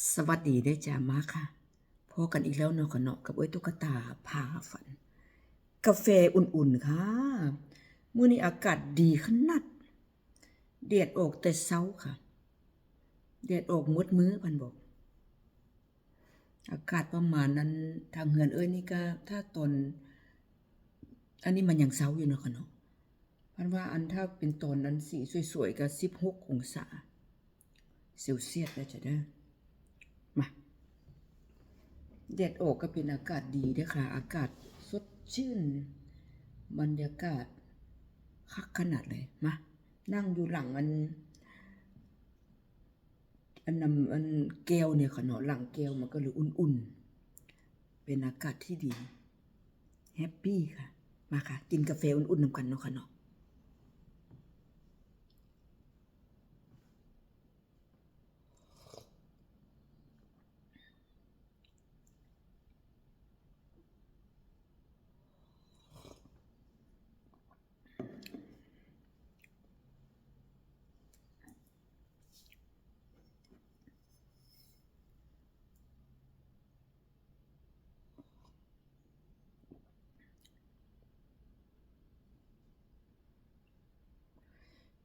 สวัสดีได้จ้ามาค่ะพบกันอีกแล้วเนาะค่ะเนาะกับเอ้ยตุ๊กตาพาฝัน กาแฟอุ่นๆค่ะมื้อนี้อากาศดีขนาดแดดออกแต่เช้าค่ะแดดออกมดมื้อพันบอกอากาศประมาณนั้นทางเฮือนเอ้ยนี่ก็ถ้าตอนอันนี้มันยังเช้าอยู่เนาะค่ะเนาะพันว่าอันถ้าเป็นตอนนั้นสีสวยๆก็16องศาเซลเซียสแล้วจะเด้ มาแดดออกก็เป็นอากาศดีด้ค่ะ อากาศสดชื่น บรรยากาศคักขนาดเลยมานั่งอยู่หลังอัน อันนำอันแก้วเนี่ยค่ะเนาะหลังแก้วมันก็เลยอุ่นๆ เป็นอากาศที่ดี แฮปปี้ค่ะ มาค่ะ กินกาแฟอุ่นๆนำกันเนาะค่ะเนาะ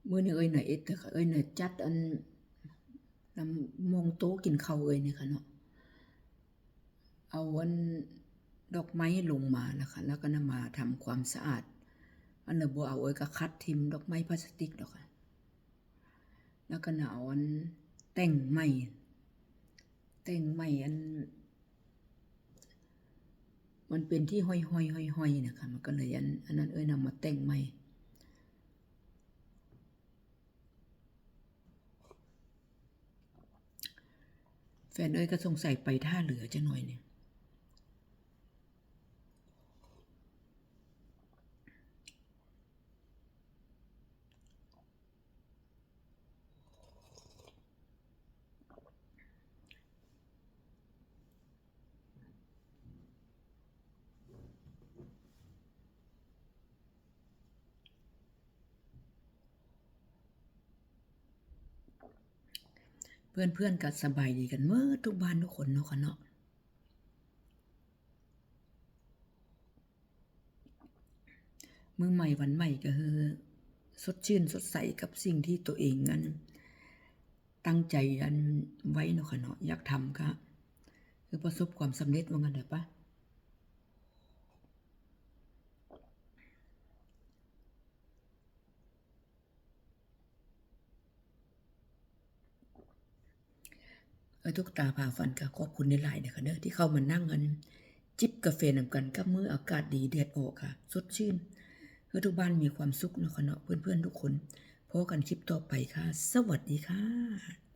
มื้อนี้เอ้ยน่ะเอ็ดค่ะเอ้ยน่ะจัดอันนำมงโต๊ะกินข้าวเอ้ยนี่ค่ะเนาะเอาอันดอกไม้ลงมานะคะแล้วก็นำมาทำความสะอาด อันน่ะบ่เอาเอ้ยก็คัดทิมดอกไม้พลาสติกดอกค่ะแล้วก็นเอาอันแต่งไม้แต่งไม้อัน มันเป็นที่ห้อยๆๆๆนะคะมันก็เลยอันอันนั้นเอ้ยนำมาแต่งไม้ แฟนเอ้ยก็สงสัยไปท่าเหลือจะหน่อยเนี่ย เพื่อนๆก็สบายดีกันเมื่อทุกบ้านทุกคนเนาะค่ะเนาะมือใหม่วันใหม่ก็คือสดชื่นสดใสกับสิ่งที่ตัวเองนั้น ตั้งใจอันไว้เนาะค่ะเนาะอยากทำก็คือประสบความสำเร็จว่างั้นเถอะปะ เออทุกตาผ่าฟันกะขอบคุณในหลายนะคะเด้อที่เข้ามานั่งกัน จิบกาแฟนำกันกับมืออากาศดีแดดออกค่ะ สดชื่นเพื่อทุกบ้านมีความสุขเนาะค่ะเนาะเพื่อนๆทุกคนพบกันคลิปต่อไปค่ะ สวัสดีค่ะ